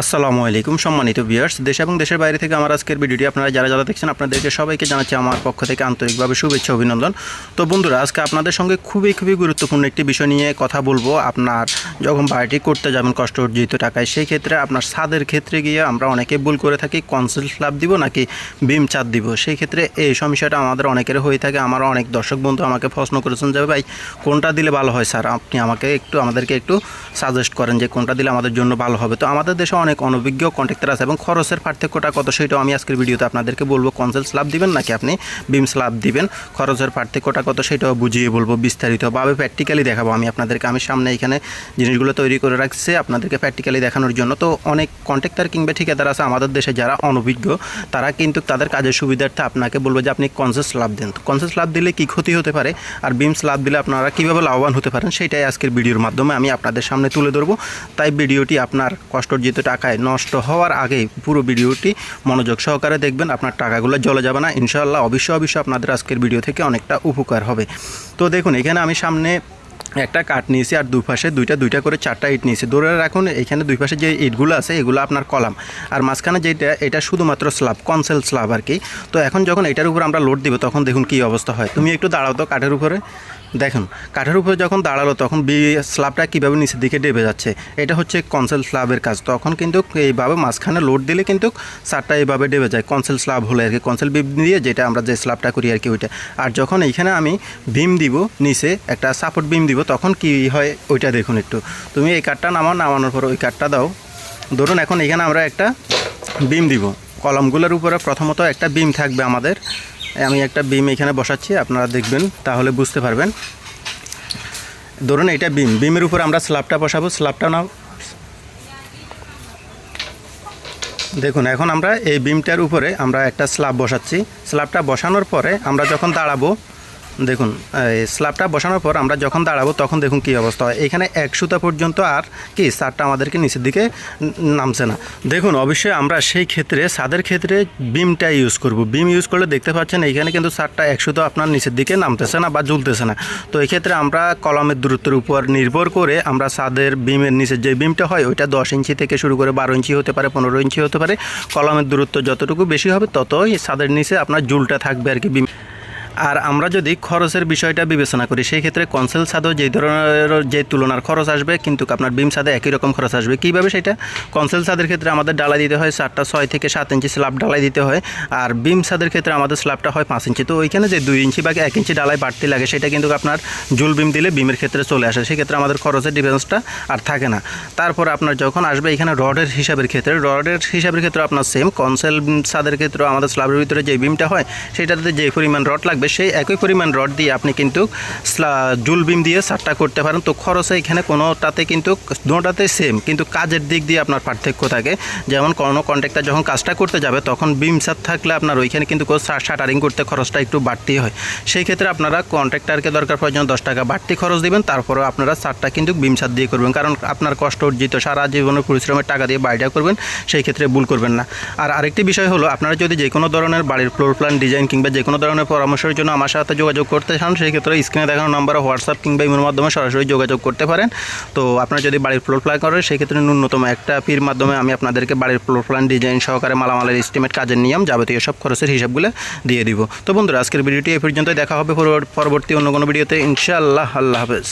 আসসালামু আলাইকুম সম্মানিত ভিউয়ার্স, দেশ এবং দেশের বাইরে থেকে আমার আজকের ভিডিওটি আপনারা যারা যারা দেখছেন আপনাদেরকে সবাইকে জানাচ্ছি আমার পক্ষ থেকে আন্তরিকভাবে শুভেচ্ছা, অভিনন্দন। তো বন্ধুরা, আজকে আপনাদের সঙ্গে খুবই খুবই গুরুত্বপূর্ণ একটি বিষয় নিয়ে কথা বলব। আপনার যখন বাড়িটি করতে যাবেন কষ্ট অর্জিত টাকায়, সেই ক্ষেত্রে আপনার ছাদের ক্ষেত্রে গিয়ে আমরা অনেকে ভুল করে থাকি কনসেল স্ল্যাব দিব নাকি বিম চাঁদ দিব? সেই ক্ষেত্রে এই সমস্যাটা আমাদের অনেকের হয়ে থাকে। আমার অনেক দর্শক বন্ধু আমাকে প্রশ্ন করেছেন যে, ভাই, কোনটা দিলে ভালো হয় স্যার? আপনি আমাকে একটু, আমাদেরকে একটু সাজেস্ট করেন যে, কোনটা দিলে আমাদের জন্য ভালো হবে? তো আমাদের দেশে অনেক অনভিজ্ঞ কন্ট্রাক্টর আছে এবং খরচের পার্থক্যটা কত সেটাও আমি আজকের ভিডিওতে আপনাদেরকে বলব। কনসেল স্ল্যাব দিবেন নাকি আপনি বিম স্ল্যাব দিবেন? খরচের পার্থক্যটা কত সেটাও বুঝিয়ে বলব বিস্তারিতভাবে। প্র্যাকটিক্যালি দেখাবো আমি আপনাদেরকে। আমি সামনে এখানে জিনিসগুলো তৈরি করে রাখছি আপনাদেরকে প্র্যাকটিক্যালি দেখানোর জন্য। তো অনেক কন্ট্রাক্টর কিংবা ঠিকাদার আছে আমাদের দেশে যারা অনভিজ্ঞ, তারা কিন্তু তাদের কাজের সুবিধার্থে আপনাকে বলব যে আপনি কনসেস লাভ দেন। কনসেস লাভ দিলে কী ক্ষতি হতে পারে আর বিম স্ল্যাব দিলে আপনারা কীভাবে লাভবান হতে পারেন সেটাই আজকের ভিডিওর মাধ্যমে আমি আপনাদের সামনে তুলে ধরবো। তাই ভিডিওটি আপনার কষ্টার্জিত টাকায় নষ্ট হওয়ার আগেই পুরো ভিডিওটি মনোযোগ সহকারে দেখবেন। আপনার টাকাগুলো জলে যাবে না। ইনশাআল্লাহ অবশ্যই অবশ্যই আপনাদের আজকের ভিডিও থেকে অনেকটা উপকার হবে। তো দেখুন, এখানে আমি সামনে একটা কাঠ নিয়েছি আর দুই পাশে দুইটা দুইটা করে চারটা ইট নিয়েছি। ধরে রাখুন, এখানে দুই পাশে যে ইটগুলো আছে, এগুলো আপনার কলাম। আর মাঝখানে যেটা, এটা শুধুমাত্র স্ল্যাব, কনসেল স্ল্যাব আর কি। তো এখন যখন এটার উপর আমরা লোড দিব, তখন দেখুন কী অবস্থা হয়। তুমি একটু দাঁড়াও তো কাঠের উপরে। দেখুন, কাঠের উপরে যখন দাঁড়াল তখন বি স্ল্যাবটা কীভাবে নিচের দিকে ডেবে যাচ্ছে, এটা হচ্ছে কনসেল স্ল্যাবের কাজ। তখন কিন্তু এইভাবে মাঝখানে লোড দিলে কিন্তু সারটা এইভাবে ডেবে যায় কনসেল স্ল্যাব হলে আর কি কনসেল বিম দিয়ে যেটা আমরা যে স্ল্যাবটা করি আর কি ওইটা। আর যখন এইখানে আমি বিম দিব, নিচে একটা সাপোর্ট বিম দিব, তখন কি হয় ওইটা দেখুন একটু। তুমি এই কাঠটা নামাও, নামানোর পর ওই কাঠটা দাও। ধরুন এখন এখানে আমরা একটা বিম দিব। কলমগুলোর উপরে প্রথমত একটা বিম থাকবে আমাদের। আমি একটা বিম এখানে বসাচ্ছি, আপনারা দেখবেন, তাহলে বুঝতে পারবেন। ধরুন এটা বিম, বিমের উপর আমরা স্ল্যাবটা বসাবো, স্ল্যাবটা নাও। দেখুন, এখন আমরা এই বিমটার উপরে আমরা একটা স্ল্যাব বসাচ্ছি। স্ল্যাবটা বসানোর পরে আমরা যখন দাঁড়াবো দেখুন, এই স্ল্যাবটা বসানোর পর আমরা যখন দাঁড়াবো তখন দেখুন কী অবস্থা হয়। এখানে এক সুতা পর্যন্ত আর কি সারটা আমাদেরকে নিচের দিকে নামছে না। দেখুন, অবশ্যই আমরা সেই ক্ষেত্রে সাদের ক্ষেত্রে বিমটা ইউজ করব। বিম ইউজ করলে দেখতে পাচ্ছেন এইখানে কিন্তু সারটা এক সুতো আপনার নিচের দিকে নামতেছে না বা ঝুলতেছে না। তো এই ক্ষেত্রে আমরা কলমের দূরত্বের উপর নির্ভর করে আমরা সাদের বিমের নিচের যে বিমটা হয়, ওইটা দশ ইঞ্চি থেকে শুরু করে বারো ইঞ্চি হতে পারে, পনেরো ইঞ্চি হতে পারে। কলমের দূরত্ব যতটুকু বেশি হবে, ততই সাদের নিচে আপনার জুলটা থাকবে আর কি বিম। আর আমরা যদি খরচের বিষয়টা বিবেচনা করি, সেই ক্ষেত্রে কনসেল ছাদও যে ধরনের যে তুলনার খরচ আসবে, কিন্তু আপনার বিম ছাদে একই রকম খরচ আসবে। কীভাবে সেটা? কনসেল ছাদের ক্ষেত্রে আমাদের ডালাই দিতে হয় চারটা ছয় থেকে সাত ইঞ্চি স্ল্যাব ডালাই দিতে হয়, আর বিম ছাদের ক্ষেত্রে আমাদের স্ল্যাবটা হয় পাঁচ ইঞ্চি। তো ওইখানে যে দুই ইঞ্চি বা এক ইঞ্চি ডালাই বাড়তি লাগে, সেটা কিন্তু আপনার জুল বিম দিলে বিমের ক্ষেত্রে চলে আসে। সেক্ষেত্রে আমাদের খরচের ডিফারেন্সটা আর থাকে না। তারপর আপনার যখন আসবে এখানে রডের হিসাবের ক্ষেত্রে, রডের হিসাবের ক্ষেত্রে আপনার সেম কনসেল ছাদের ক্ষেত্রে আমাদের স্ল্যাবের ভিতরে যে বিমটা হয়, সেটাতে যে পরিমাণ রড লাগবে সেই একই পরিমাণ রড দিয়ে আপনি কিন্তু জুল বিম দিয়ে সারটা করতে পারেন। তো খরচে এখানে কোনোটাতে কিন্তু দুটাতে সেম কিন্তু কাজের দিক দিয়ে আপনার পার্থক্য থাকে। যেমন কোনো কন্ট্রাক্টর যখন কাজটা করতে যাবে, তখন বিম সার থাকলে আপনার ওইখানে কিন্তু শাটারিং করতে খরচটা একটু বাড়তি হয়। সেই ক্ষেত্রে আপনারা কন্ট্রাক্টরকে দরকার প্রয়োজন দশ টাকা বাড়তি খরচ দিবেন, তারপরেও আপনারা সারটা কিন্তু বিম সার দিয়ে করবেন। কারণ আপনার কষ্ট অর্জিত সারা জীবনের পরিশ্রমের টাকা দিয়ে বাড়িটা করবেন, সেই ক্ষেত্রে ভুল করবেন না। আর আরেকটি বিষয় হলো, আপনারা যদি যে কোনো ধরনের বাড়ির ফ্লোর প্ল্যান ডিজাইন কিংবা যে কোনো ধরনের পরামর্শের জন্য আমার সাথে যোগাযোগ করতে চান, সেই ক্ষেত্রে স্ক্রিনে দেখানো নাম্বার হোয়াটসঅ্যাপ কিংবা ইমের মাধ্যমে সরাসরি যোগাযোগ করতে পারেন। তো আপনারা যদি বাড়ির ফ্লোর প্ল্যান করেন, সেই ক্ষেত্রে ন্যূনতম একটা ফির মাধ্যমে আমি আপনাদেরকে বাড়ির ফ্লোর প্ল্যান ডিজাইন সহকারে মালামালের এস্টিমেট কাজের নিয়ম যাবতীয় সব খরচের হিসাবগুলো দিয়ে দিব। তো বন্ধুরা, আজকের ভিডিওটি এ পর্যন্ত দেখা হবে পরবর্তী অন্য কোনো ভিডিওতে ইনশাআল্লাহ, আল্লাহ হাফেজ।